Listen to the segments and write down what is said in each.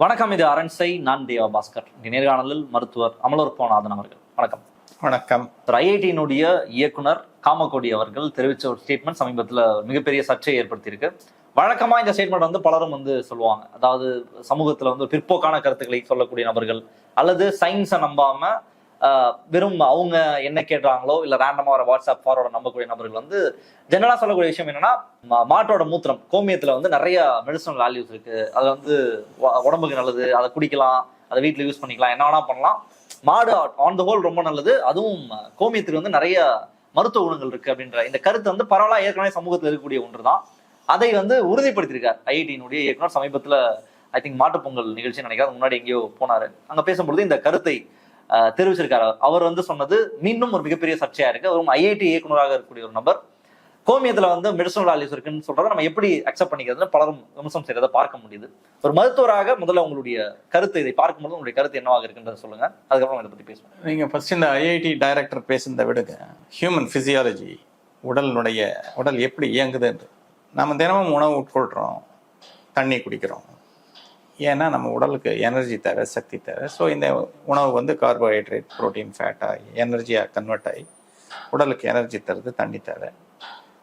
வணக்கம் இது அரண்சை நான் தேவா பாஸ்கர். நேர்காணலில் மருத்துவர் அமலோர் போனாதன் அவர்கள். வணக்கம். வணக்கம். ஐஐடியினுடைய இயக்குனர் காமகோடி அவர்கள் தெரிவித்த ஒரு ஸ்டேட்மெண்ட் சமீபத்தில் மிகப்பெரிய சர்ச்சையை ஏற்படுத்தியிருக்கு. வழக்கமா இந்த ஸ்டேட்மெண்ட் வந்து பலரும் வந்து சொல்லுவாங்க. அதாவது சமூகத்துல வந்து பிற்போக்கான கருத்துக்களை சொல்லக்கூடிய நபர்கள் அல்லது சயின்ஸை நம்பாம ஆஹ், வெறும் அவங்க என்ன கேட்டாங்களோ இல்ல ரேண்டமா வர வாட்ஸ்அப் ஃபாரோட நம்பக்கூடிய நபர்கள் வந்து ஜெனரலாக சொல்லக்கூடிய விஷயம் என்னன்னா மா- மாட்டோட மூத்திரம் கோமியத்துல வந்து நிறைய மெடிசனல் வேல்யூஸ் இருக்கு. அது வந்து உடம்புக்கு நல்லது அதை குடிக்கலாம் அதை வீட்டில் யூஸ் பண்ணிக்கலாம் என்ன வேணா பண்ணலாம். மாடு ஆன் த ஹோல் ரொம்ப நல்லது. அதுவும் கோமியத்துக்கு வந்து நிறைய மருத்துவ குணங்கள் இருக்கு அப்படின்ற இந்த கருத்து வந்து பரவலா ஏற்கனவே சமூகத்தில் இருக்கக்கூடிய ஒன்று தான் அதை வந்து உறுதிப்படுத்தியிருக்கார் ஐஐடியினுடைய இயக்குனர் சமீபத்தில் ஐ திங்க் மாட்டுப்பொங்கல் நிகழ்ச்சி நினைக்கிறேன் முன்னாடி எங்கேயோ போனாரு. அங்க பேசும்பொழுது இந்த கருத்தை தெரிவிச்சிருக்காரு. அவர் வந்து சொன்னது மீண்டும் ஒரு மிகப்பெரிய சர்ச்சையா இருக்கு. அவரும் ஐஐடி இயக்குனராக இருக்கக்கூடிய ஒரு நபர். கோமியத்துல வந்து மெடிசனல் ஆலிஸ் இருக்குன்னு சொல்றதை நம்ம எப்படி அக்செப்ட் பண்ணிக்கிறதுன்னு பலரும் விமர்சனம் செய்யறதை பார்க்க முடியுது. ஒரு மருத்துவராக முதல்ல உங்களுடைய கருத்து இதை பார்க்கும்போது உங்களுடைய கருத்து என்னவாக இருக்குன்றதை சொல்லுங்க. அதுக்கப்புறம் இதை பத்தி பேசுவோம். நீங்கள் ஃபர்ஸ்ட் இந்த ஐஐடி டைரக்டர் பேசுனதை விடுங்க. ஹியூமன் ஃபிசியாலஜி உடலினுடைய உடல் எப்படி இயங்குதுன்னு. நாம் தினமும் உணவு உட்கொள்கிறோம் தண்ணி குடிக்கிறோம். ஏன்னா நம்ம உடலுக்கு எனர்ஜி தேவை சக்தி தேவை ஸோ இந்த உணவு வந்து கார்போஹைட்ரேட் புரோட்டீன் ஃபேட்டாகி எனர்ஜியாக கன்வெர்ட் ஆகி உடலுக்கு எனர்ஜி தருது தண்ணி தேவை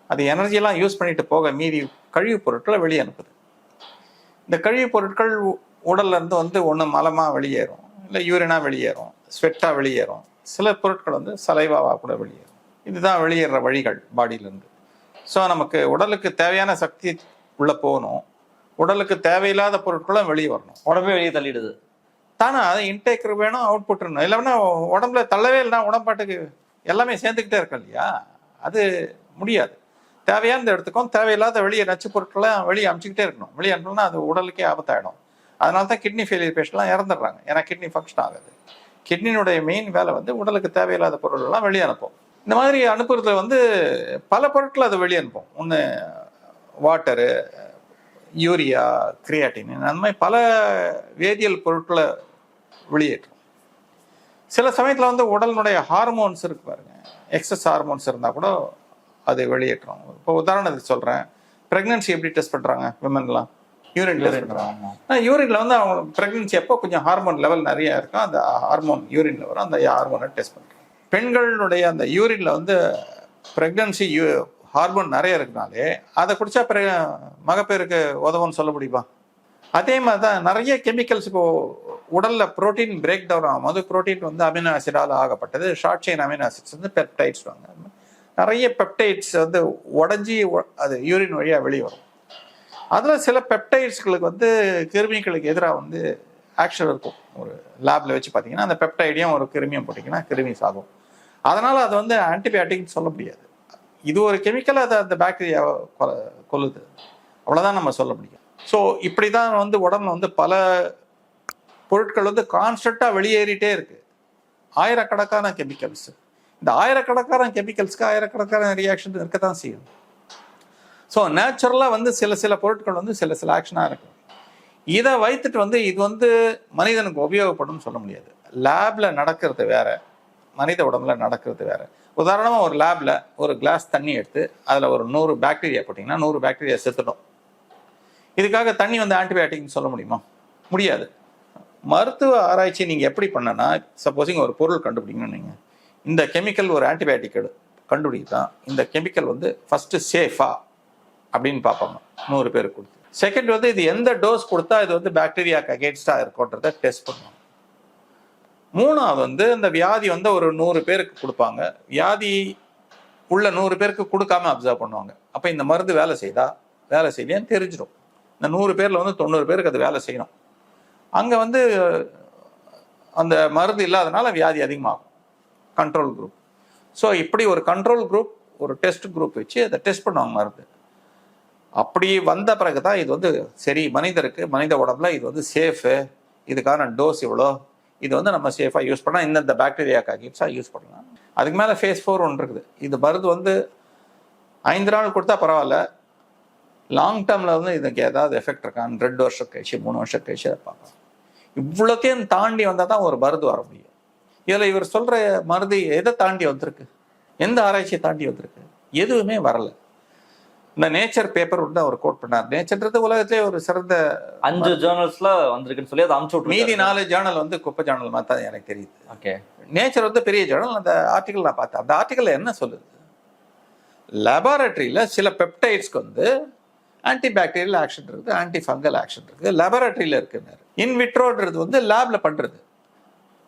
அது எனர்ஜியெல்லாம் யூஸ் பண்ணிட்டு போக மீதி கழிவுப் பொருட்களை வெளியே அனுப்புது. இந்த கழிவுப் பொருட்கள் உடல்லேருந்து வந்து ஒன்று மலமாக வெளியேறும் இல்லை யூரினா வெளியேறும் ஸ்வெட்டாக வெளியேறும். சில பொருட்கள் வந்து சலைவாவாக கூட வெளியேறும். இதுதான் வெளியேற வழிகள் பாடியிலேருந்து ஸோ நமக்கு உடலுக்கு தேவையான சக்தி உள்ளே போகணும். உடலுக்கு தேவையில்லாத பொருட்களும் வெளியே வரணும். உடம்பே வெளியே தள்ளிடுது. தானே அது இன்டேக் வேணும் அவுட்புட் இருக்கணும் இல்லைன்னா உடம்புல தள்ளவே இல்லைனா உடம்பாட்டுக்கு எல்லாமே சேர்ந்துக்கிட்டே இருக்கும் இல்லையா? அது முடியாது. தேவையானது எடுத்துக்கும் தேவையில்லாத வெளியே நச்சு பொருட்களை வெளியே அமுச்சிக்கிட்டே இருக்கணும். வெளியே அனுப்பணும்னா அது உடலுக்கே ஆபத்தாயிடும். அதனால தான் கிட்னி ஃபெயிலியர் பேஷண்ட்லாம் இறந்துடுறாங்க. ஏன்னா கிட்னி ஃபங்க்ஷன் ஆகுது. கிட்னினுடைய மெயின் வேலை வந்து உடலுக்கு தேவையில்லாத பொருட்கள்லாம் வெளியே அனுப்பும். இந்த மாதிரி அனுப்புறதுல வந்து பல பொருட்கள் அது வெளியே அனுப்பும். ஒன்று வாட்டரு யூரியா கிரியாட்டின் அந்த மாதிரி பல வேதியியல் பொருட்களை வெளியேற்றும். சில சமயத்தில் வந்து உடலினுடைய ஹார்மோன்ஸ் இருக்கு பாருங்க. எக்ஸஸ் ஹார்மோன்ஸ் இருந்தால் கூட அது வெளியேற்றும். இப்போ உதாரணத்துக்கு சொல்கிறேன் ப்ரெக்னன்சி எப்படி டெஸ்ட் பண்ணுறாங்க விமன்லாம் யூரின் டெஸ்ட் பண்ணுறாங்க யூரின்ல வந்து அவங்க ப்ரெக்னன்சி அப்போ கொஞ்சம் ஹார்மோன் லெவல் நிறைய இருக்கும். அந்த ஹார்மோன் யூரின்ல வரும். அந்த ஹார்மோனை டெஸ்ட் பண்ணுறாங்க பெண்களுடைய அந்த யூரின்ல வந்து ப்ரெக்னன்சி ஹார்மோன் நிறைய இருக்குனாலே அதை குடிச்சா பிறகு மகப்பேருக்கு உதவும்னு சொல்ல முடியுமா? அதே மாதிரி தான் நிறைய கெமிக்கல்ஸ் இப்போ உடல்ல புரோட்டீன் பிரேக் டவுன் ஆகும்போது புரோட்டீன் வந்து அமினோ ஆசிடால் ஆகப்பட்டது. ஷார்ட் செயின் அமினோ ஆசிட்ஸ் வந்து பெப்டைட்ஸ் வாங்க. நிறைய பெப்டைட்ஸ் வந்து உடஞ்சி அது யூரின் வழியாக வெளியே வரும் அதில் சில பெப்டைட்ஸ்களுக்கு வந்து கிருமிகளுக்கு எதிராக வந்து ஆக்ஷன் இருக்கும். ஒரு லேபில் வச்சு பார்த்தீங்கன்னா அந்த பெப்டைடையும் ஒரு கிருமியும் போட்டிங்கன்னா கிருமி சாகும். அதனால் அது வந்து ஆன்டிபயாட்டிக்னு சொல்ல முடியாது. இது ஒரு கெமிக்கல் அதை அந்த பாக்டீரியாவை கொல்லுது. அவ்வளோதான் நம்ம சொல்ல முடியும். ஸோ இப்படி தான் வந்து உடம்புல வந்து பல பொருட்கள் வந்து கான்ஸ்டண்ட்டாக வெளியேறிட்டே இருக்குது ஆயிரக்கணக்கான கெமிக்கல்ஸ் இந்த ஆயிரக்கணக்கான கெமிக்கல்ஸ்க்கு ஆயிரக்கணக்கான ரியாக்ஷன் இருக்க தான் செய்யும். ஸோ நேச்சுரலாக வந்து சில சில பொருட்கள் வந்து சில சில ஆக்ஷனாக இருக்கும். இதை வைத்துட்டு வந்து இது வந்து மனிதனுக்கு உபயோகப்படும் சொல்ல முடியாது. லேபில் நடக்கிறது வேற. மனித உடம்புல நடக்கிறது வேற. உதாரணமாக ஒரு லேபில் ஒரு கிளாஸ் தண்ணி எடுத்து அதில் ஒரு நூறு பாக்டீரியா போட்டிங்கன்னா நூறு பாக்டீரியா செத்துடும். இதுக்காக தண்ணி வந்து ஆன்டிபயோட்டிக்னு சொல்ல முடியுமா? முடியாது. மருத்துவ ஆராய்ச்சி நீங்கள் எப்படி பண்ணனா சப்போஸிங் ஒரு பொருள் கண்டுபிடிக்கணும் நீங்கள் இந்த கெமிக்கல் ஒரு ஆன்டிபயோட்டிக் எடு கண்டுபிடித்தான் இந்த கெமிக்கல் வந்து ஃபஸ்ட்டு சேஃபா அப்படின்னு பார்ப்பாங்க. நூறு பேருக்கு கொடுத்து. செகண்ட் வந்து இது எந்த டோஸ் கொடுத்தா இது வந்து பாக்டீரியாக்கு அகேன்ஸ்டாக இருக்கும்ன்றத டெஸ்ட் பண்ணுவாங்க. மூணாவது வந்து இந்த வியாதி வந்து ஒரு நூறு பேருக்கு கொடுப்பாங்க. வியாதி உள்ள நூறு பேருக்கு கொடுக்காம அப்சர்வ் பண்ணுவாங்க. அப்போ இந்த மருந்து வேலை செய்தா? வேலை செய்யலையான்னு தெரிஞ்சிடும். இந்த நூறு பேரில் வந்து தொண்ணூறு பேருக்கு அது வேலை செய்யணும். அங்கே வந்து அந்த மருந்து இல்லாதனால வியாதி அதிகமாகும். கண்ட்ரோல் குரூப் ஸோ இப்படி ஒரு கண்ட்ரோல் குரூப் ஒரு டெஸ்ட் குரூப் வச்சு அதை டெஸ்ட் பண்ணுவாங்க மருந்து. அப்படி வந்த பிறகு தான் இது வந்து சரி மனிதருக்கு மனித உடம்புல இது வந்து சேஃபு இதுக்கான டோஸ் இவ்வளோ இது வந்து நம்ம சேஃபாக யூஸ் பண்ணால் இந்தந்த பாக்டீரியாக்காக கிட்ஸாக யூஸ் பண்ணலாம். அதுக்கு மேலே ஃபேஸ் ஃபோர் ஒன்று இருக்குது. இது மருந்து வந்து ஐந்து நாள் கொடுத்தா பரவாயில்ல. லாங் டேர்மில் வந்து இதுக்கு ஏதாவது எஃபெக்ட் இருக்கான்னு ரெண்டு வருஷம் கழிச்சு மூணு வருஷம் கழிச்சு அதை பார்க்கலாம். இவ்வளோத்தையும் தாண்டி வந்தால் தான் ஒரு மருந்து வர முடியும். இதில் இவர் சொல்கிற மருந்து எதை தாண்டி வந்திருக்கு? எந்த ஆராய்ச்சியை தாண்டி வந்திருக்கு? எதுவுமே வரலை. இந்த நேச்சர் பேப்பர் வந்து அவர் கோட் பண்ணார். நேச்சர்ன்றது உலகத்திலே ஒரு சிறந்த அஞ்சு ஜேர்னல்ஸ்ல வந்திருக்குன்னு சொல்லி அதை அனுப்பிச்சு மீதி நாலு ஜேர்னல் வந்து குப்பை ஜேர்னல் மாதிரி தான் எனக்கு தெரியுது. ஓகே. நேச்சர் வந்து பெரிய ஜேர்னல் அந்த ஆர்டிகல் நான் பார்த்தேன். அந்த ஆர்டிகல் என்ன சொல்லுது? லெபார்டரியில் சில பெப்டைட்ஸ்க்கு வந்து ஆன்டி பாக்டீரியல் ஆக்ஷன் இருக்குது ஆன்டி ஃபங்கல் ஆக்ஷன் இருக்குது. லெபார்டரியில் இருக்குன்னு இன் விட்ரோன்றது வந்து லேப்ல பண்றது.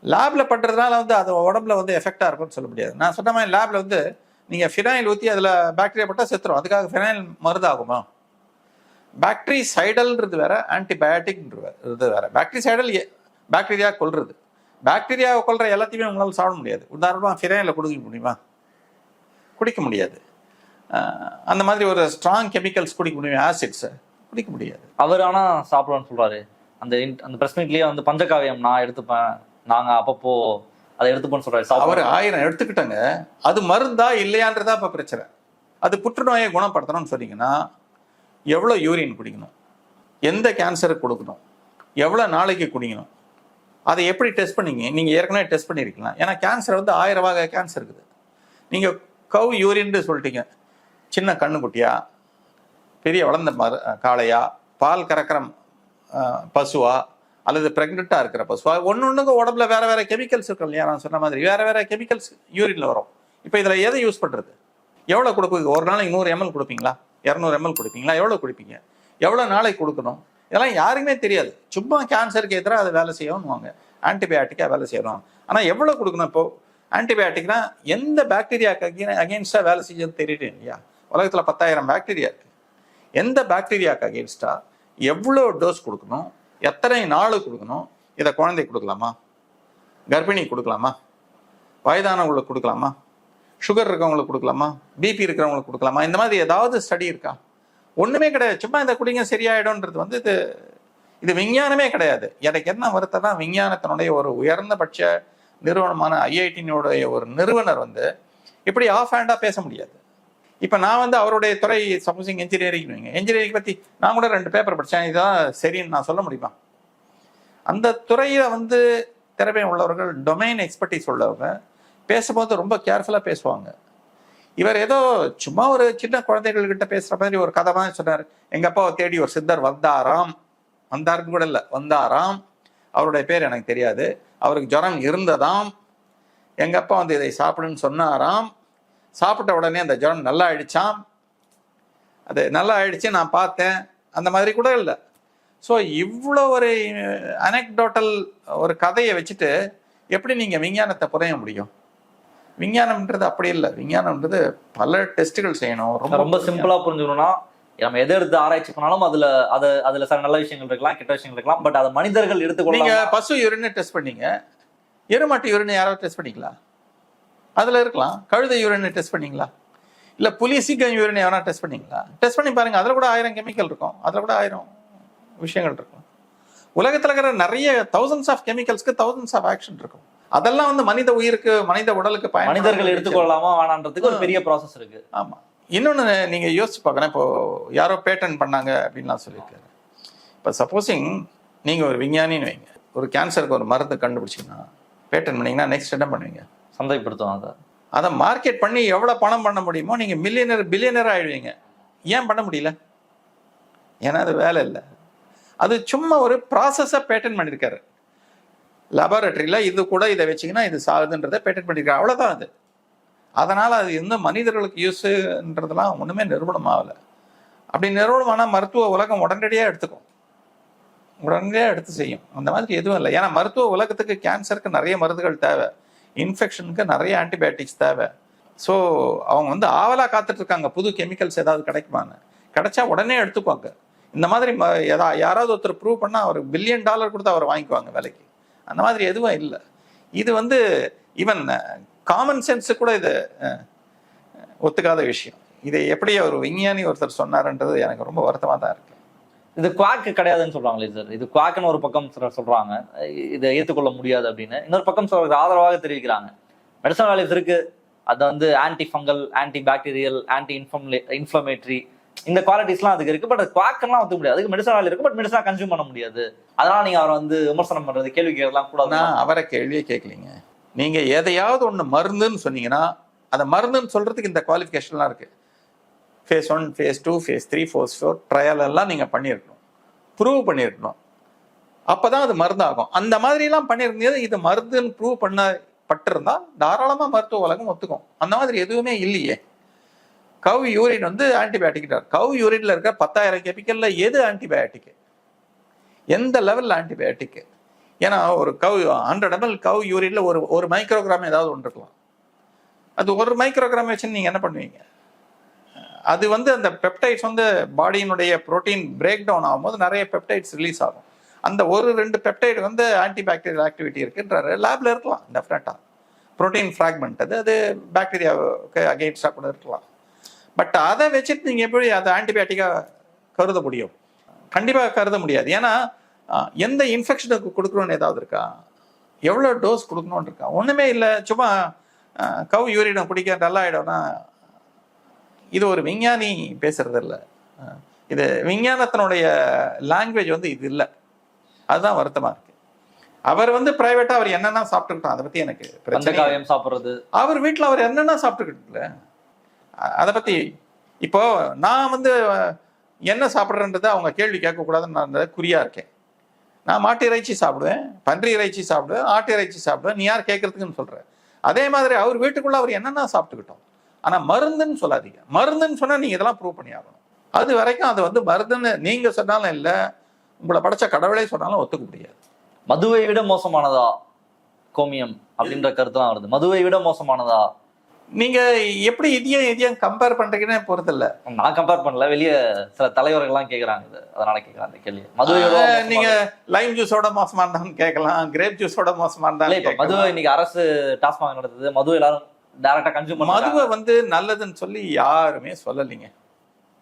லேப்ல பண்றதுனால வந்து அது உடம்புல வந்து எஃபெக்டா இருக்கும்னு சொல்ல முடியாது. நான் சொன்ன மாதிரி லேப்ல வந்து நீங்கள் ஃபினாயில் ஊற்றி அதில் பாக்டீரியா பட்டால் செத்துரும். அதுக்காக ஃபினாயில் மருந்து ஆகுமா பாக்டீரி சைடல்ன்றது வேற ஆன்டிபயோட்டிக்ன்றது வேற. பாக்டீரி சைடல் பாக்டீரியா கொள்றது பாக்டீரியாவை கொள்ற எல்லாத்தையுமே உங்களால் சாப்பிட முடியாது. உதாரணமாக ஃபினாயில் குடிக்க முடியுமா? குடிக்க முடியாது. அந்த மாதிரி ஒரு ஸ்ட்ராங் கெமிக்கல்ஸ் குடிக்க முடியும்? ஆசிட்ஸை குடிக்க முடியாது. அவர் ஆனால் சாப்பிடுவான்னு சொல்கிறாரு அந்த அந்த பிரஸ் மீட்லேயே வந்து பஞ்சகாவியம் நான் எடுத்துப்பேன். நாங்கள் அப்பப்போ அதை எடுத்துப்போன்னு சொல்றாரு. அவர் ஆயிரம் எடுத்துக்கிட்டாங்க. அது மருந்தா இல்லையான்றதா இப்ப பிரச்சனை. அது புற்றுநோயை குணப்படுத்தணும்னு சொன்னீங்கன்னா எவ்வளோ யூரின் குடிக்கணும்? எந்த கேன்சருக்கு கொடுக்கணும்? எவ்வளோ நாளைக்கு குடிக்கணும்? அதை எப்படி டெஸ்ட் பண்ணீங்க? நீங்க ஏற்கனவே டெஸ்ட் பண்ணியிருக்கலாம் ஏன்னா கேன்சர் வந்து ஆயிரம் வகை கேன்சர் இருக்குது. நீங்க கவ் யூரின்னு சொல்லிட்டீங்க. சின்ன கண்ணுக்குட்டியா? பெரிய வளர்ந்த மர காளையா? பால் கறக்கிற பசுவா? அல்லது ப்ரெக்னெண்ட்டாக இருக்கிறப்ப ஸோ ஒன்று ஒன்றுங்க உடம்புல வேறு வேறு கெமிக்கல்ஸ் இருக்கும் இல்லையா? நான் சொன்ன மாதிரி வேறு வேறு கெமிக்கல்ஸ் யூரினில் வரும். இப்போ இதில் எதை யூஸ் பண்ணுறது எவ்வளோ கொடுப்பீங்க ஒரு நாளைக்கு நூறு எம்எல் கொடுப்பீங்களா? இரநூறு எம்எல் கொடுப்பீங்களா? எவ்வளோ கொடுப்பீங்க? எவ்வளோ நாளைக்கு கொடுக்கணும்? இதெல்லாம் யாருக்குமே தெரியாது. சும்மா கேன்சருக்கு எதிராக அது வேலை செய்யணுவாங்க ஆன்டிபயாட்டிக்காக வேலை செய்யணும். ஆனால் எவ்வளோ கொடுக்கணும் இப்போது ஆன்டிபயாட்டிக்னா எந்த பாக்டீரியாக்கு அகேன்ஸ்டாக வேலை செய்யறது தெரியுது இல்லையா? உலகத்தில் பத்தாயிரம் பாக்டீரியா இருக்குது எந்த பாக்டீரியாக்கு அகேன்ஸ்டா எவ்வளோ டோஸ் கொடுக்கணும்? எத்தனை நாள் கொடுக்கணும்? இதை குழந்தை கொடுக்கலாமா? கர்ப்பிணி கொடுக்கலாமா? வயதானவங்களுக்கு கொடுக்கலாமா? சுகர் இருக்கிறவங்களுக்கு கொடுக்கலாமா? பிபி இருக்கிறவங்களுக்கு கொடுக்கலாமா? இந்த மாதிரி ஏதாவது ஸ்டடி இருக்கா? ஒன்றுமே கிடையாது. சும்மா இந்த குடிங்க சரியாயிடும்ன்றது வந்து இது இது விஞ்ஞானமே கிடையாது. எனக்கு என்ன வருத்தம்னா விஞ்ஞானத்தினுடைய ஒரு உயர்ந்தபட்ச நிறுவனமான ஐஐடியினுடைய ஒரு நிறுவனர் வந்து இப்படி ஆஃப் ஹேண்டாக பேச முடியாது. இப்போ நான் வந்து அவருடைய துறை சப்போசிங் இன்ஜினியரிங் வைங்க. இன்ஜினியரிங் பற்றி நான் கூட ரெண்டு பேப்பர் படித்தேன் இதுதான் சரின்னு நான் சொல்ல முடியுமா? அந்த துறையில் வந்து திறமை உள்ளவர்கள் டொமைன் எக்ஸ்பர்டிஸ் உள்ளவங்க பேசும்போது ரொம்ப கேர்ஃபுல்லாக பேசுவாங்க. இவர் ஏதோ சும்மா ஒரு சின்ன குழந்தைகள்கிட்ட பேசுகிற மாதிரி ஒரு கதை மாதிரி சொன்னார். எங்கள் அப்பாவை தேடி ஒரு சித்தர் வந்தாராம். வந்தாருன்னு கூட இல்லை வந்தாராம். அவருடைய பேர் எனக்கு தெரியாது. அவருக்கு ஜுரம் இருந்ததாம். எங்கள் அப்பா வந்து இதை சாப்பிடுன்னு சொன்னாராம். சாப்பிட்ட உடனே அந்த ஜுரம் நல்லா ஆயிடுச்சாம் அது நல்லா ஆயிடுச்சு நான் பார்த்தேன். அந்த மாதிரி கூட இல்லை. ஸோ இவ்வளோ ஒரு அனெக்டோட்டல் ஒரு கதையை வச்சுட்டு எப்படி நீங்கள் விஞ்ஞானத்தை புரிய முடியும்? விஞ்ஞானம்ன்றது அப்படி இல்லை. விஞ்ஞானம்ன்றது பல டெஸ்ட்டுகள் செய்யணும். ரொம்ப ரொம்ப சிம்பிளா புரிஞ்சுக்கணும்னா நம்ம எதை எடுத்து ஆராய்ச்சி பண்ணாலும் அதுல அது அதுல சில நல்ல விஷயங்கள் இருக்கலாம் கெட்ட விஷயங்கள் இருக்கலாம். பட் அதை மனிதர்கள் எடுத்துக்கொள்ள பசு யூரினை டெஸ்ட் பண்ணீங்க. எருமாட்டு யூரினை யாராவது டெஸ்ட் பண்ணீங்களா? அதுல இருக்கலாம். கழுதை யூரினை டெஸ்ட் பண்ணீங்களா? இல்ல புலி சீக்கிரம் யூரினை எவனா டெஸ்ட் பண்ணீங்களா? டெஸ்ட் பண்ணி பாருங்க. அதுல கூட ஆயிரம் கெமிக்கல் இருக்கும். அதுல கூட ஆயிரம் விஷயங்கள் இருக்கும். உலகத்துல இருக்கிற நிறைய தௌசண்ட்ஸ் ஆஃப் கெமிக்கல்ஸ்க்கு தௌசண்ட்ஸ் ஆஃப் ஆக்ஷன் இருக்கும். அதெல்லாம் வந்து மனித உயிருக்கு மனித உடலுக்கு பயன்பட மனிதர்கள் எடுத்துக்கொள்ளலாமா வேணான்றதுக்கு ஒரு பெரிய ப்ராசஸ் இருக்கு. ஆமா. இன்னொன்னு நீங்க யோசிச்சு பார்க்கணும். இப்போ யாரோ பேட்டன் பண்ணாங்க அப்படின்லாம் சொல்லியிருக்காரு இப்போ சப்போஸிங் நீங்க ஒரு விஞ்ஞானின்னு வைங்க. ஒரு கேன்சருக்கு ஒரு மருந்து கண்டுபிடிச்சிங்கன்னா பேட்டன் பண்ணீங்கன்னா நெக்ஸ்ட் என்ன பண்ணுவீங்க? சந்தைப்படுத்துவாங்க. அதை மார்க்கெட் பண்ணி எவ்வளோ பணம் பண்ண முடியுமோ நீங்கள் மில்லியனர் பில்லியனர் ஆயிடுவீங்க. ஏன் பண்ண முடியல? ஏன்னா அது வேலை இல்லை. அது சும்மா ஒரு ப்ராசஸை பேட்டன் பண்ணியிருக்காரு லெபார்டரியில் இது கூட இதை வச்சிங்கன்னா இது சாகுதுன்றதை பேட்டன் பண்ணியிருக்காரு அவ்வளோதான் அது. அதனால் அது எந்த மனிதர்களுக்கு யூஸுன்றதெல்லாம் ஒன்றுமே நிறுவனம் ஆகலை. அப்படி நிரூபணமான மருத்துவ உலகம் உடனடியாக எடுத்துக்கும். உடனடியாக எடுத்து செய்யும். அந்த மாதிரி எதுவும் இல்லை. ஏன்னா மருத்துவ உலகத்துக்கு கேன்சருக்கு நிறைய மருந்துகள் தேவை. இன்ஃபெக்ஷனுக்கு நிறைய ஆன்டிபயோட்டிக்ஸ் தேவை. ஸோ அவங்க வந்து ஆவலாக காத்துட்ருக்காங்க. புது கெமிக்கல்ஸ் ஏதாவது கிடைக்குமான்னு. கிடைச்சா உடனே எடுத்துக்குவாங்க. இந்த மாதிரி ம- எதா யாராவது ஒருத்தர் ப்ரூவ் பண்ணால் அவர் பில்லியன் டாலர் கொடுத்து அவர் வாங்கிக்குவாங்க விலைக்கு. அந்த மாதிரி எதுவும் இல்லை. இது வந்து ஈவன் காமன் சென்ஸு கூட இது ஒத்துக்காத விஷயம். இதை எப்படி ஒரு விஞ்ஞானி ஒருத்தர் சொன்னார்ன்றது எனக்கு ரொம்ப வருத்தமாக தான் இருக்குது இது குவாக்கு கிடையாதுன்னு சொல்றாங்களே சார் இது குவாக்குன்னு ஒரு பக்கம் சிலர் சொல்றாங்க. இதை ஏற்றுக்கொள்ள முடியாது அப்படின்னு. இன்னொரு பக்கம் சொல்றது ஆதரவாக தெரிவிக்கிறாங்க. மெடிசன் வேல்யூஸ் இருக்கு. அது வந்து anti fungal anti bacterial anti inflame inflammatory இந்த குவாலிட்டிஸ்லாம் அதுக்கு இருக்கு பட் குவாக்கெல்லாம் ஒத்துக்க முடியாது. அதுக்கு மெடிசன் வேலை இருக்கு. பட் மெடிசனா கன்சியூம் பண்ண முடியாது. அதனால நீங்க அவரை வந்து விமர்சனம் பண்றது கேள்வி கேட்கலாம் கூடாது. அவரை கேள்வியே கேட்கலீங்க. நீங்க எதையாவது ஒன்று மருந்துன்னு சொன்னீங்கன்னா அந்த மருந்துன்னு சொல்றதுக்கு இந்த குவாலிஃபிகேஷன்லாம் இருக்கு. Phase one phase two phase three fours four trial எல்லாம் நீங்கள் பண்ணியிருக்கணும். ப்ரூவ் பண்ணியிருக்கணும். அப்பதான் அது மருந்தாகும். அந்த மாதிரிலாம் பண்ணியிருந்தது இது மருந்துன்னு ப்ரூவ் பண்ண பட்டிருந்தா தாராளமாக மருத்துவ உலகம் ஒத்துக்கும். அந்த மாதிரி எதுவுமே இல்லையே. கவ் யூரின் வந்து ஆன்டிபயோட்டிக் கவ் யூரின்ல இருக்கிற பத்தாயிரம் கெமிக்கல்ல எது ஆன்டிபயோட்டிக் எந்த லெவலில் ஆன்டிபயோட்டிக் ஏன்னா ஒரு கவ் ஹண்ட்ரட் எம்எல் கவ் யூரின்ல ஒரு ஒரு மைக்ரோகிராம் ஏதாவது ஒன்று இருக்கலாம். அது ஒரு மைக்ரோகிராம் வச்சு நீங்கள் என்ன பண்ணுவீங்க? அது வந்து அந்த பெப்டைட்ஸ் வந்து பாடியினுடைய புரோட்டீன் பிரேக் டவுன் ஆகும்போது நிறைய பெப்டைட்ஸ் ரிலீஸ் ஆகும். அந்த ஒரு ரெண்டு பெப்டைடு வந்து ஆன்டிபாக்டீரியல் ஆக்டிவிட்டி இருக்குன்றாரு. லேப்ல இருக்கலாம் டெஃபினட்டாக புரோட்டீன் ஃப்ராக்மெண்ட் அது அது பாக்டீரியாவுக்கு அகெயின்ஸ்டாக கூட இருக்கலாம். பட் அதை வச்சுட்டு நீங்கள் எப்படி அதை ஆன்டிபயோட்டிக்காக கருத முடியும்? கண்டிப்பாக கருத முடியாது. ஏன்னா எந்த இன்ஃபெக்ஷனுக்கு கொடுக்கணும்னு ஏதாவது இருக்கா? எவ்வளோ டோஸ் கொடுக்கணும்னு இருக்கா? ஒன்றுமே இல்லை. சும்மா கவு கவ் குடிக்க நல்லா ஆகிடும்னா இது ஒரு விஞ்ஞானி பேசுறது இல்லை. இது விஞ்ஞானத்தினுடைய லாங்குவேஜ் வந்து இது இல்லை. அதுதான் வருத்தமா இருக்கு. அவர் வந்து பிரைவேட்டா அவர் என்னென்ன சாப்பிட்டுக்கிட்டோம் அதை பத்தி எனக்கு பிரச்சனை சாப்பிடுறது. அவர் வீட்டில் அவர் என்னென்ன சாப்பிட்டுக்கிட்டுல அதை பத்தி இப்போ நான் வந்து என்ன சாப்பிட்றேன்றதை அவங்க கேள்வி கேட்கக்கூடாதுன்னு நான் குறியா இருக்கேன். நான் மாட்டு இறைச்சி சாப்பிடுவேன் பன்றி இறைச்சி சாப்பிடுவேன் ஆட்டு இறைச்சி சாப்பிடுவேன் நீ யார் கேட்கறதுக்குன்னு சொல்ற. அதே மாதிரி அவர் வீட்டுக்குள்ள அவர் என்னென்ன சாப்பிட்டுக்கிட்டோம்? ஆனா மருந்துன்னு சொல்லாதீங்க. மருந்துன்னு சொன்னா நீங்க இதெல்லாம் ப்ரூவ் பண்ணி ஆகணும். அது வரைக்கும் அது வந்து மருந்துன்னு நீங்க சொன்னாலும் இல்லை உங்களை படைச்ச கடவுளே சொன்னாலும் ஒத்துக்க முடியாது. மதுவை விட மோசமானதா கோமியம் அப்படின்ற கருத்துலாம் வருது. மதுவை விட மோசமானதா? நீங்க எப்படி இதையும் இதையும் கம்பேர் பண்றீங்கன்னு பொறுத்தில்ல. நான் கம்பேர் பண்ணல. வெளிய சில தலைவர்கள்லாம் கேக்குறாங்க இது. அதனால கேக்குறேன் அந்த கேள்வி மதுவை விட ஆஹ், மோசமானதா? நீங்க லைம் ஜூஸோட மோசமா இருந்தாலும் கேட்கலாம் கிரேப் ஜூஸோட மோசமா இருந்தாலும் மதுவை. இன்னைக்கு அரசு டாஸ்மாக் நடத்துது. மது எல்லாரும் டேரக்டா கன்சியூம் மதுவை வந்து நல்லதுன்னு சொல்லி யாருமே சொல்லலைங்க.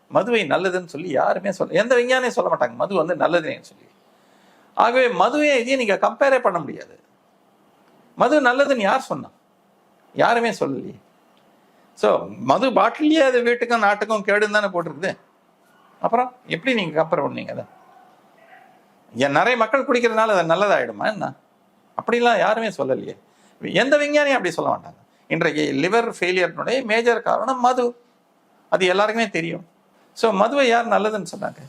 மதுவை நல்லதுன்னு சொல்லி யாருமே சொல்ல எந்த விஞ்ஞானியும் சொல்ல மாட்டாங்க. மது வந்து நல்லதுன்னு சொல்லி. ஆகவே மதுவையை இதையும் நீங்க கம்பேரே பண்ண முடியாது. மது நல்லதுன்னு யார் சொன்னா? யாருமே சொல்லலையே. ஸோ மது பாட்டிலேயே அது வீட்டுக்கும் நாட்டுக்கும் கேடுன்னு தானே போட்டிருக்குது. அப்புறம் எப்படி நீங்கள் கம்பேர் பண்ணீங்க அதை? என் நிறைய மக்கள் குடிக்கிறதுனால அது நல்லதாயிடுமா என்ன? அப்படிலாம் யாருமே சொல்லலையே. எந்த விஞ்ஞானியும் அப்படி சொல்ல மாட்டாங்க. இன்றைக்கு லிவர் ஃபெயிலியர்னுடைய மேஜர் காரணம் மது. அது எல்லாருக்குமே தெரியும். ஸோ மதுவை யார் நல்லதுன்னு சொன்னாங்க?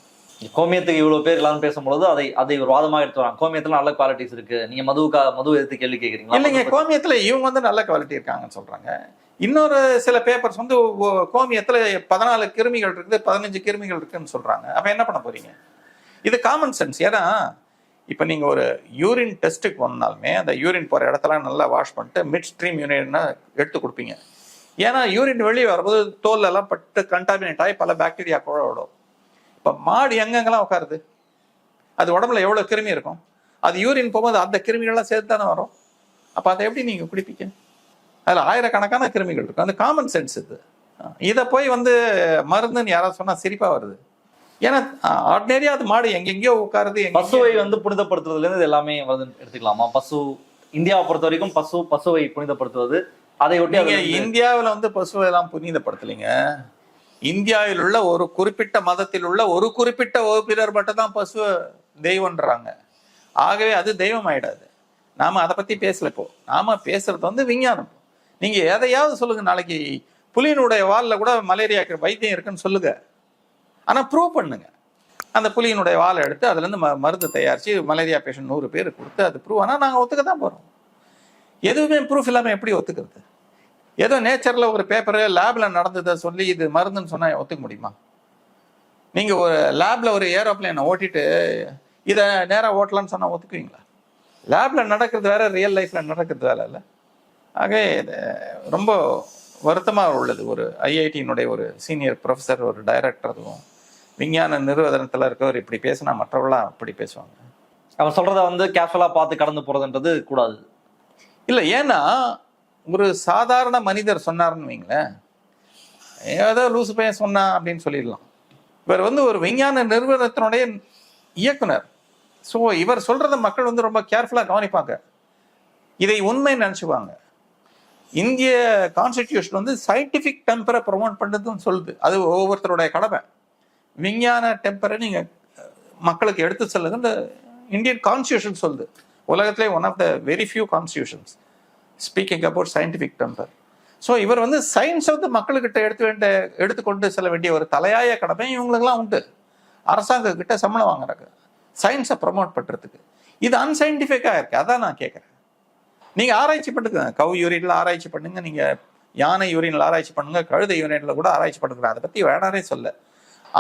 கோமியத்துக்கு இவ்வளவு பேர் எல்லாரும் பேசும்பொழுது அதை அதை ஒரு வாதமா எடுத்து வராங்க. கோமியத்துல நல்ல குவாலிட்டிஸ் இருக்கு. நீங்க மதுவுக்கா மது எடுத்து கேள்வி கேக்குறீங்களா இல்லைங்க கோமியத்துல இவங்க வந்து நல்ல குவாலிட்டி இருக்காங்கன்னு சொல்றாங்க. இன்னொரு சில பேப்பர்ஸ் வந்து கோமியத்துல பதினாலு கிருமிகள் இருக்குது பதினஞ்சு கிருமிகள் இருக்குன்னு சொல்றாங்க. அப்ப என்ன பண்ண போறீங்க? இது காமன் சென்ஸ் ஏன்னா இப்போ நீங்கள் ஒரு யூரின் டெஸ்ட்டுக்கு வந்தாலுமே அந்த யூரின் போகிற இடத்தெல்லாம் நல்லா வாஷ் பண்ணிட்டு மிட் ஸ்ட்ரீம் யூரின் எடுத்து கொடுப்பீங்க. ஏன்னா யூரின் வெளியே வரும்போது தோல்லெல்லாம் பட்டு கண்டாமினேட் ஆகி பல பாக்டீரியா கூட விடும் இப்போ மாடு எங்கெங்கெல்லாம் உட்காருது? அது உடம்புல எவ்வளோ கிருமி இருக்கும்? அது யூரின் போகும்போது அந்த கிருமிகள்லாம் சேர்த்து தானே வரும்? அப்போ அதை எப்படி நீங்கள் குடிப்பீங்க? அதில் ஆயிரக்கணக்கான கிருமிகள் இருக்கும். அந்த காமன் சென்ஸ் இது. இதை போய் வந்து மருந்துன்னு யாராவது சொன்னால் சிரிப்பாக வருது. ஏன்னா ஆர்டினரியா அது மாடு எங்கெங்கேயோ உட்காருது பசுவை வந்து புனிதப்படுத்துறதுல இருந்து எல்லாமே வந்து எடுத்துக்கலாமா? பசு இந்தியாவை பொறுத்த வரைக்கும் பசு பசுவை புனிதப்படுத்துவது அதை ஒட்டி இந்தியாவுல வந்து பசுவை எல்லாம் புனிதப்படுத்தலைங்க. இந்தியாவில் உள்ள ஒரு குறிப்பிட்ட மதத்தில் உள்ள ஒரு குறிப்பிட்ட வகுப்பினர் மட்டும் தான் பசுவை தெய்வம்ன்றாங்க. ஆகவே அது தெய்வம் ஆயிடாது நாம அதை பத்தி பேசல இப்போ. நாம பேசுறது வந்து விஞ்ஞானம். நீங்க எதையாவது சொல்லுங்க நாளைக்கு புலியினுடைய வால்ல கூட மலேரியாக்கு வைத்தியம் இருக்குன்னு சொல்லுங்க. ஆனால் ப்ரூவ் பண்ணுங்க. அந்த புலியினுடைய வாலை எடுத்து அதுலேருந்து ம- மருந்து தயாரித்து மலேரியா பேஷண்ட் நூறு பேர் கொடுத்து அது ப்ரூவ் ஆனால் நாங்கள் ஒத்துக்க தான் போகிறோம் எதுவுமே ப்ரூஃப் இல்லாமல் எப்படி ஒத்துக்கிறது? ஏதோ நேச்சரில் ஒரு பேப்பரு லேபில் நடந்ததை சொல்லி இது மருந்துன்னு சொன்னால் ஒத்துக்க முடியுமா? நீங்கள் ஒரு லேபில் ஒரு ஏரோப்ளேனை ஓட்டிட்டு இதை நேராக ஓட்டலாம்னு சொன்னால் ஒத்துக்குவீங்களா? லேபில் நடக்கிறது வேற ரியல் லைஃப்பில் நடக்கிறது வேலை இல்லை. ஆக இது ரொம்ப வருத்தமாக உள்ளது. ஒரு ஐஐடியினுடைய ஒரு சீனியர் ப்ரொஃபஸர் ஒரு டைரக்டர் அதுவும் விஞ்ஞான நிறுவனத்துல இருக்கவர் இப்படி பேசினா மற்றவர்களாம் அப்படி பேசுவாங்க. அவன் சொல்றத வந்து கேஷுவலா பார்த்து கடந்து போறதுன்றது கூடாது. இல்ல ஏன்னா ஒரு சாதாரண மனிதர் சொன்னாருன்னு வைங்களேன். ஏதோ லூசு பையன் சொன்னா அப்படின்னு சொல்லிடலாம். இவர் வந்து ஒரு விஞ்ஞான நிறுவனத்தினுடைய இயக்குனர். ஸோ இவர் சொல்றத மக்கள் வந்து ரொம்ப கேர்ஃபுல்லாக கவனிப்பாங்க. இதை உண்மை நினச்சிப்பாங்க இந்திய கான்ஸ்டிடியூஷன் வந்து சயின்டிஃபிக் டெம்பரை ப்ரொமோட் பண்ணுறதுன்னு சொல்லுது. அது ஒவ்வொருத்தருடைய கடமை. விஞ்ஞான டெம்பரை நீங்கள் மக்களுக்கு எடுத்து செல்லுங்க இந்த இந்தியன் கான்ஸ்டியூஷன் சொல்லுது. உலகத்திலே one of the very few constitutions speaking about scientific temper so இவர் வந்து சயின்ஸை வந்து மக்களுக்கிட்ட எடுத்து வேண்ட எடுத்துக்கொண்டு செல்ல வேண்டிய ஒரு தலையாய கடமை இவங்களுக்கெல்லாம் உண்டு. அரசாங்க கிட்ட சம்பளம் வாங்குறாங்க சயின்ஸை ப்ரமோட் பண்ணுறதுக்கு இது அன்சைன்டிஃபிக்காக இருக்குது அதான் நான் கேட்குறேன் நீங்கள் ஆராய்ச்சி பண்ணுங்க கவு யூரியனில் ஆராய்ச்சி பண்ணுங்க நீங்கள் யானை யூரியனில் ஆராய்ச்சி பண்ணுங்க கழுதை யூரியனில் கூட ஆராய்ச்சி பண்ணுங்க அதை பற்றி வேணாரே சொல்ல.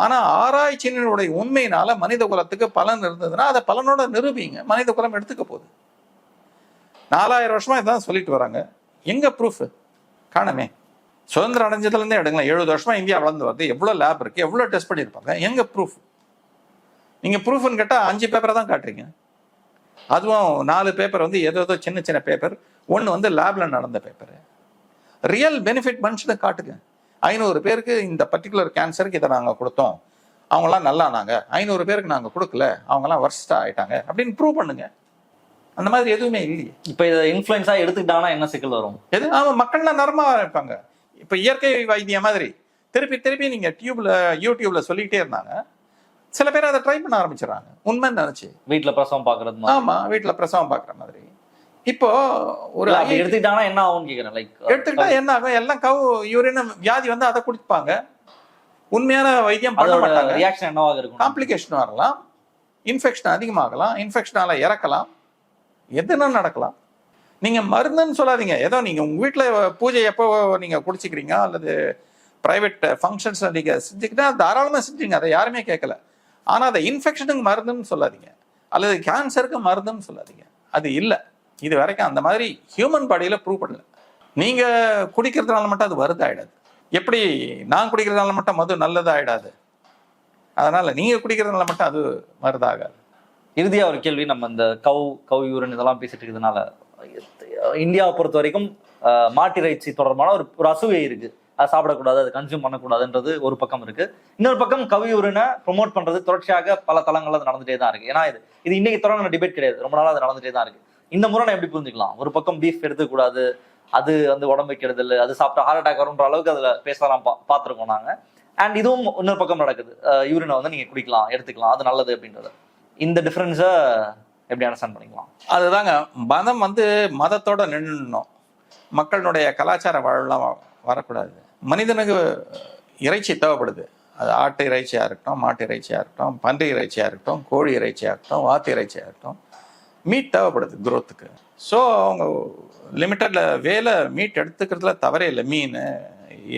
ஆனா ஆராய்ச்சியினுடைய உண்மையினால மனித குலத்துக்கு பலன் இருந்ததுன்னா அதை பலனோட நிரூபிங்க. மனித குலம் எடுத்துக்க போகுது. நாலாயிரம் வருஷமா இதான் சொல்லிட்டு வராங்க. எங்க ப்ரூஃப் காணமே. சுதந்திரம் அடைஞ்சதுலேருந்தே எடுங்களேன். எழுபது வருஷமா இந்தியா வளர்ந்து வருது. எவ்வளோ லேப் இருக்கு? எவ்வளோ டெஸ்ட் பண்ணியிருப்பாங்க? எங்க ப்ரூஃப் நீங்க ப்ரூஃப்னு கேட்டால் அஞ்சு பேப்பரை தான் காட்டுறீங்க. அதுவும் நாலு பேப்பர் வந்து ஏதோ ஏதோ சின்ன சின்ன பேப்பர் ஒன்று வந்து லேப்ல நடந்த பேப்பர் ரியல் பெனிஃபிட் மனுஷனை காட்டுங்க. ஐநூறு பேருக்கு இந்த பர்டிகுலர் கேன்சருக்கு இதை நாங்கள் கொடுத்தோம். அவங்களாம் நல்லானாங்க. ஐநூறு பேருக்கு நாங்கள் கொடுக்கல. அவங்களாம் வர்ஸ்டா ஆயிட்டாங்க. அப்படின்னு ப்ரூவ் பண்ணுங்க. அந்த மாதிரி எதுவுமே இல்லையே. இப்ப இதை இன்ஃபுளுன்ஸா எடுத்துக்கிட்டாங்கன்னா என்ன சிக்கல் வரும்? எது? ஆமாம் மக்கள்லாம் நரமா இருப்பாங்க இப்போ இயற்கை வைத்தியம் மாதிரி. திருப்பி திருப்பி நீங்க டியூப்ல யூடியூப்ல சொல்லிக்கிட்டே இருந்தாங்க. சில பேர் அதை ட்ரை பண்ண ஆரம்பிச்சிடறாங்க. உண்மைன்னு நினைச்சு. வீட்டுல பிரசவம் பாக்குறது மாதிரி. ஆமா வீட்டுல பிரசவம் பார்க்குற மாதிரி. இப்போ ஒரு எடுத்துக்கிட்டாங்கன்னா என்ன ஆகும்னு கேக்குறேன் லைக் எடுத்துக்கிட்டா என்ன ஆகும்? எல்லாம் கவு யூரின் வியாதி வந்து அதை குடிப்பாங்க. உண்மையான வைத்தியம் பண்ண மாட்டாங்க. ரியாக்ஷன் என்னவாக இருக்கும்? காம்ப்ளிகேஷன் வரலாம். இன்ஃபெக்ஷன் அதிகமாகலாம். இன்ஃபெக்ஷனால இறக்கலாம். எதுனா நடக்கலாம். நீங்க மருந்துன்னு சொல்லாதீங்க. ஏதோ நீங்க உங்க வீட்டுல பூஜை எப்போ நீங்க குடிச்சிக்கிறீங்க அல்லது பிரைவேட் ஃபங்க்ஷன்ஸ் நீங்க செஞ்சுக்கிட்டா தாராளமா செஞ்சீங்க. அதை யாருமே கேட்கல. ஆனா அதை இன்ஃபெக்ஷனுக்கு மருந்துன்னு சொல்லாதீங்க. அல்லது கேன்சருக்கு மருந்துன்னு சொல்லாதீங்க. அது இல்லை. இது வரைக்கும் அந்த மாதிரி ஹியூமன் பாடியில் ப்ரூவ் பண்ணல. நீங்கள் குடிக்கிறதுனால மட்டும் அது வருதாயிடாது எப்படி நான் குடிக்கிறதுனால மட்டும் மது நல்லதாயிடாது? அதனால நீங்கள் குடிக்கிறதுனால மட்டும் அது மருதாகாது இறுதியாக ஒரு கேள்வி நம்ம இந்த கவு கவு யூரன் இதெல்லாம் பேசிட்டு இருக்கிறதுனால இந்தியாவை பொறுத்த வரைக்கும் அஹ், மாட்டு இறைச்சி தொடர்பான ஒரு ஒரு அசுவை இருக்கு. அதை சாப்பிடக்கூடாது அதை கன்சியூம் பண்ணக்கூடாதுன்றது ஒரு பக்கம் இருக்கு. இன்னொரு பக்கம் கவியூரனை ப்ரொமோட் பண்றது தொடர்ச்சியாக பல தளங்கள் அது நடந்துட்டே தான் இருக்கு. ஏன்னா இது இது இன்னைக்கு தொடர்ந்து டிபேட் கிடையாது. ரொம்ப நாளாக அது நடந்துட்டே தான் இருக்கு. இந்த முறை நான் எப்படி புரிஞ்சுக்கலாம்? ஒரு பக்கம் பீஃப் எடுத்துக்கூடாது அது வந்து உடம்பு கெடுதல் அது சாப்பிட்டா ஹார்ட் அட்டாக் வரும்ன்ற அளவுக்கு அதுல பேசலாம் பா பார்த்துருக்கோம் நாங்க. அண்ட் இதுவும் இன்னொரு பக்கம் நடக்குது. யூரினை வந்து நீங்க குடிக்கலாம் எடுத்துக்கலாம் அது நல்லது அப்படின்றது. இந்த டிஃபரன்ஸை எப்படி அண்டர்ஸ்டாண்ட் பண்ணிக்கலாம்? அதுதாங்க மதம் வந்து மதத்தோட நின்னுடணும். மக்களுடைய கலாச்சார வாழலாம் வ- வரக்கூடாது. மனிதனுக்கு இறைச்சி தேவைப்படுது. அது ஆட்டு இறைச்சியாக இருக்கட்டும் மாட்டு இறைச்சியாக இருக்கட்டும் பன்றி இறைச்சியாக இருக்கட்டும் கோழி இறைச்சியாக இருக்கட்டும் வாத்து இறைச்சியாக இருக்கட்டும். மீட் தேவைப்படுது குரோத்துக்கு ஸோ அவங்க லிமிட்டடில் வேலை மீட் எடுத்துக்கிறதுல தவறே இல்லை. மீன்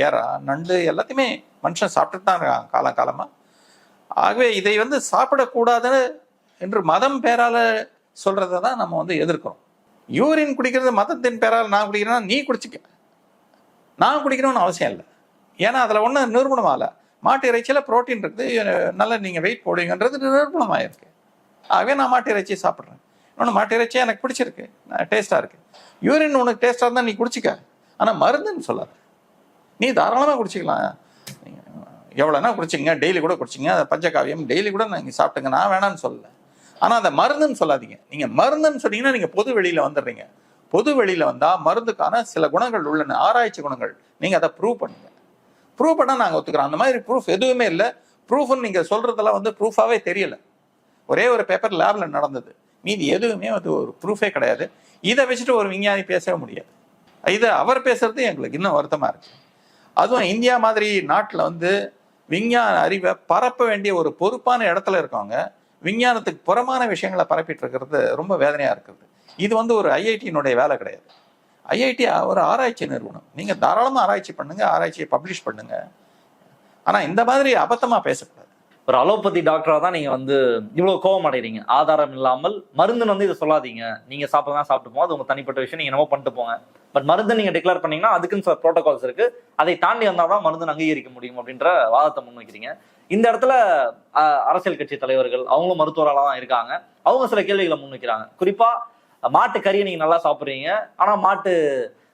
ஏறா நண்டு எல்லாத்தையுமே மனுஷன் சாப்பிட்டுட்டு தான் இருக்கான் காலங்காலமாக ஆகவே இதை வந்து சாப்பிடக்கூடாதுன்னு என்று மதம் பேரால சொல்கிறத தான் நம்ம வந்து எதிர்க்கிறோம். யூரின் குடிக்கிறது மதத்தின் பேரால் நான் குடிக்கிறேன்னா நீ குடிச்சிக்க. நான் குடிக்கணும்னு அவசியம் இல்லை. ஏன்னா அதில் ஒன்றும் நிரூபணமாகல மாட்டு இறைச்சியில் ப்ரோட்டீன் இருக்குது. நல்ல நீங்கள் வெயிட் போடுவீங்கன்றது நிரூபணமாயிருக்கு ஆகவே நான் மாட்டு இறைச்சி சாப்பிட்றேன். இன்னொன்று மாட்டு இறைச்சியே எனக்கு பிடிச்சிருக்கு. டேஸ்ட்டாக இருக்கு யூரின் உனக்கு டேஸ்ட்டாக இருந்தால் நீ குடிச்சிக்க. ஆனால் மருந்துன்னு சொல்லாத. நீ தாராளமாக குடிச்சிக்கலாம். எவ்வளோனா குடிச்சிங்க. டெய்லி கூட குடிச்சிங்க. அந்த பஞ்சகாவியம் டெய்லி கூட நீங்கள் சாப்பிட்டுங்க. நான் வேணான்னு சொல்லலை. ஆனால் அந்த மருந்துன்னு சொல்லாதீங்க. நீங்கள் மருந்துன்னு சொன்னீங்கன்னா நீங்கள் பொது வெளியில் வந்துடுறீங்க. பொது வெளியில் வந்தால் மருந்துக்கான சில குணங்கள் உள்ளன. ஆராய்ச்சி குணங்கள். நீங்கள் அதை ப்ரூவ் பண்ணுங்க. ப்ரூவ் பண்ணால் நாங்கள் ஒத்துக்கிறோம். அந்த மாதிரி ப்ரூஃப் எதுவுமே இல்லை. ப்ரூஃப்னு நீங்கள் சொல்கிறதெல்லாம் வந்து ப்ரூஃபாகவே தெரியலை. ஒரே ஒரு பேப்பர் லேபில் நடந்தது. மீதி எதுவுமே அது ஒரு ப்ரூஃபே கிடையாது. இதை வச்சுட்டு ஒரு விஞ்ஞானி பேசவே முடியாது. இது அவர் பேசுறது எங்களுக்கு இன்னும் வருத்தமாக இருக்கு. அதுவும் இந்தியா மாதிரி நாட்டில் வந்து விஞ்ஞான அறிவை பரப்ப வேண்டிய ஒரு பொறுப்பான இடத்துல இருக்கவங்க விஞ்ஞானத்துக்கு புறமான விஷயங்களை பரப்பிட்டு இருக்கிறது ரொம்ப வேதனையாக இருக்குது. இது வந்து ஒரு ஐஐடியினுடைய வேலை கிடையாது. ஐஐடி ஒரு ஆராய்ச்சி நிறுவனம். நீங்கள் தாராளமாக ஆராய்ச்சி பண்ணுங்கள் ஆராய்ச்சியை பப்ளிஷ் பண்ணுங்கள் ஆனால் இந்த மாதிரி அபத்தமாக பேசக்கூடாது. ஒரு அலோபதி டாக்டரா தான் நீங்க வந்து இவ்வளவு கோவம் அடைறீங்க ஆதாரம் இல்லாமல் மருந்துன்னு வந்து இதை சொல்லாதீங்க. நீங்க சாப்பிடலாம் சாப்பிட்டு போங்க அது உங்க தனிப்பட்ட விஷயம். நீங்க என்னமோ பண்ணிட்டு போங்க. பட் மருந்து நீங்க டிக்ளேர் பண்ணீங்கன்னா அதுக்குன்னு சில ப்ரோட்டோகால்ஸ் இருக்கு. அதை தாண்டி வந்தாதான் மருந்து அங்கீகரிக்க முடியும் அப்படின்ற வாதத்தை முன்வைக்கிறீங்க. இந்த இடத்துல அரசியல் கட்சி தலைவர்கள் அவங்களும் மருத்துவராக தான் இருக்காங்க. அவங்க சில கேள்விகளை முன்வைக்கிறாங்க. குறிப்பா மாட்டு கறியை நீங்க நல்லா சாப்பிடுறீங்க. ஆனா மாட்டு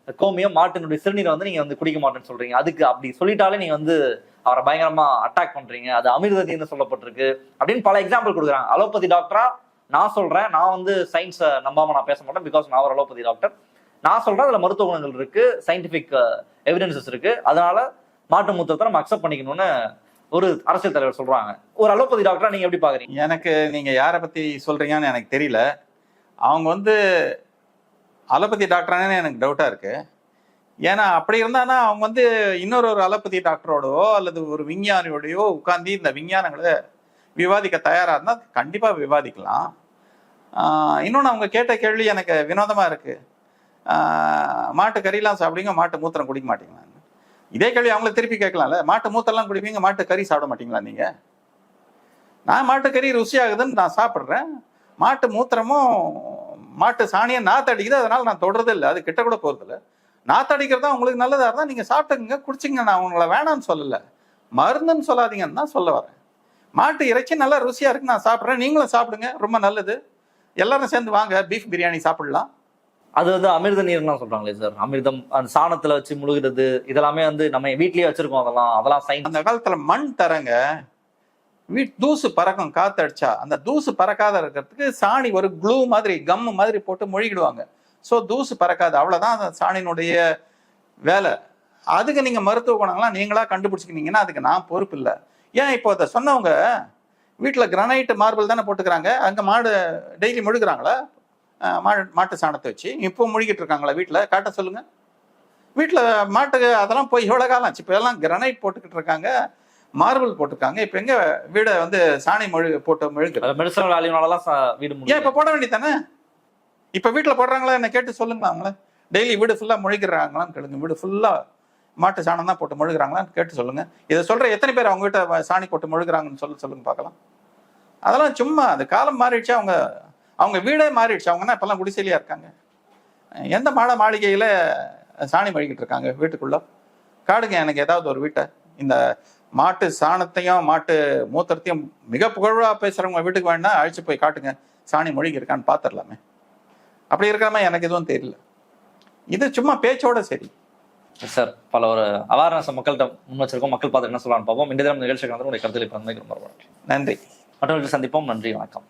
கோமியம் மாட்டினுடைய சிறுநீரை வந்து நீங்க வந்து குடிக்க மாட்டேன்னு சொல்றீங்க. அதுக்கு அப்படி சொல்லிட்டாலே நீங்க வந்து அவரை பயங்கரமா அட்டாக் பண்றீங்க. அது அமிர்தத்தின்னு சொல்லப்பட்டிருக்கு. அப்படின்னு பல எக்ஸாம்பிள் கொடுக்குறாங்க. அலோபதி டாக்டரா நான் சொல்றேன். நான் வந்து சயின்ஸை நம்பாம நான் பேச மாட்டேன் பிகாஸ் நான் ஒரு அலோபதி டாக்டர் நான் சொல்றேன் அதுல மருத்துவ குணங்கள் இருக்கு சயின்டிபிக் எவிடன்சஸ் இருக்கு. அதனால மாட்டு மூத்தத்தை நம்ம அக்செப்ட் பண்ணிக்கணும்னு ஒரு அரசியல் தலைவர் சொல்றாங்க. ஒரு அலோபதி டாக்டரா நீங்க எப்படி பாக்குறீங்க? எனக்கு நீங்க யாரை பத்தி சொல்றீங்கன்னு எனக்கு தெரியல. அவங்க வந்து அலோபதி டாக்டரானே எனக்கு டவுட்டாக இருக்கு. ஏன்னா அப்படி இருந்தானா அவங்க வந்து இன்னொரு ஒரு அலோபதி டாக்டரோடவோ அல்லது ஒரு விஞ்ஞானியோடையோ உட்காந்து இந்த விஞ்ஞானங்களை விவாதிக்க தயாராக இருந்தால் கண்டிப்பாக விவாதிக்கலாம். இன்னொன்று அவங்க கேட்ட கேள்வி எனக்கு வினோதமாக இருக்குது மாட்டு கறிலாம் சாப்பிடுங்க மாட்டு மூத்திரம் குடிக்க மாட்டீங்களா? இதே கேள்வி அவங்கள திருப்பி கேட்கலாம்ல. மாட்டு மூத்திரம்லாம் குடிப்பீங்க மாட்டு கறி சாப்பிட மாட்டீங்களா நீங்கள் நான் மாட்டு கறி ருசியாகுதுன்னு நான் சாப்பிட்றேன். மாட்டு மூத்திரமும் மாட்டு சாணியை நாத்து அடிக்குது அதனால நான் தொடுறது இல்லை அது கிட்ட கூட போறது இல்லை நாத்து அடிக்கிறது தான் உங்களுக்கு நல்லதா இருந்தா நீங்க சாப்பிட்டுங்க குடிச்சிங்க நான் உங்களை வேணாம்னு சொல்லல. மருந்துன்னு சொல்லாதீங்கன்னு தான் சொல்ல வரேன். மாட்டு இறைச்சி நல்லா ருசியா இருக்கு நான் சாப்பிட்றேன். நீங்களும் சாப்பிடுங்க ரொம்ப நல்லது. எல்லாரும் சேர்ந்து வாங்க பீஃப் பிரியாணி சாப்பிடலாம். அது வந்து அமிர்த நீர்லாம் சொல்றாங்களே சார் அமிர்தம் அந்த சாணத்துல வச்சு முழுகிறது இதெல்லாமே வந்து நம்ம வீட்லயே வச்சிருக்கோம் அதெல்லாம். அதெல்லாம் சயின்ஸ் அந்த காலத்துல மண் தரங்க வீட் தூசு பறக்கும் காத்தடிச்சா அந்த தூசு பறக்காத இருக்கிறதுக்கு சாணி ஒரு க்ளூ மாதிரி கம் மாதிரி போட்டு மொழிகிடுவாங்க. ஸோ தூசு பறக்காது. அவ்வளோதான் அந்த சாணியினுடைய வேலை. அதுக்கு நீங்கள் மருத்துவ குணங்கள்லாம் நீங்களாக கண்டுபிடிச்சிக்கினீங்கன்னா அதுக்கு நான் பொறுப்பு இல்லை. ஏன் இப்போ அதை சொன்னவங்க வீட்டில் கிரானைட் மார்பிள் தானே போட்டுக்கிறாங்க. அங்கே மாடு டெய்லி முழுகிறாங்களா? மா மாடு மாட்டு சாணத்தை வச்சு. இப்போ முழுகிட்டு இருக்காங்களா வீட்டில்? காட்ட சொல்லுங்கள் வீட்டில் மாட்டுக்கு அதெல்லாம் போய் எவ்வளோ காலம் ஆச்சு? இப்போ எல்லாம் கிரனைட் போட்டுக்கிட்டு இருக்காங்க. மார்பிள் போட்டிருக்காங்க. இப்போ எங்க வீடை வந்து சாணி மொழி போட்டு மெழுகு? மெடிசனல் வேல்யூனாலலாம் வீடு ஏன் இப்போ போட வேண்டியதானே இப்போ வீட்டில் போடுறாங்களா? என்ன கேட்டு சொல்லுங்க அவங்கள. டெய்லி வீடு ஃபுல்லாக முழுகிறாங்களான்னு கேளுங்க. வீடு ஃபுல்லாக மாட்டு சாணம் தான் போட்டு முழுகிறாங்களான்னு கேட்டு சொல்லுங்க. இதை சொல்ற எத்தனை பேர் அவங்க வீட்டை சாணி போட்டு முழுகிறாங்கன்னு சொல்லி சொல்லுங்க பார்க்கலாம். அதெல்லாம் சும்மா அது காலம் மாறிடுச்சு. அவங்க அவங்க வீடே மாறிடுச்சு. அவங்கன்னா இப்பெல்லாம் குடிசையிலையா இருக்காங்க. எந்த மாட மாளிகையில சாணி மழுகிட்டு இருக்காங்க வீட்டுக்குள்ள? காடுங்க எனக்கு ஏதாவது ஒரு வீட்டை. இந்த மாட்டு சாணத்தையும் மாட்டு மூத்திரத்தையும் மிக புகழ்வா பேசுறவங்க வீட்டுக்கு வேணா அழைச்சு போய் காட்டுங்க. சாணி மொழிகி இருக்கான்னு பார்த்துடலாமே அப்படி இருக்கிற மாதிரி எனக்கு எதுவும் தெரியல. இது சும்மா பேச்சோட சரி. சார் பல ஒரு அவேர்னஸ் மக்கள்கிட்ட முன் வச்சிருக்கோம். மக்கள் பார்த்து என்ன சொல்லலாம்னு பார்ப்போம். இந்த தினம் நிகழ்ச்சிக்கு வந்து உங்களுடைய கருத்தில் இப்போ நன்றி. மற்றவர்களுக்கு சந்திப்போம். நன்றி வணக்கம்.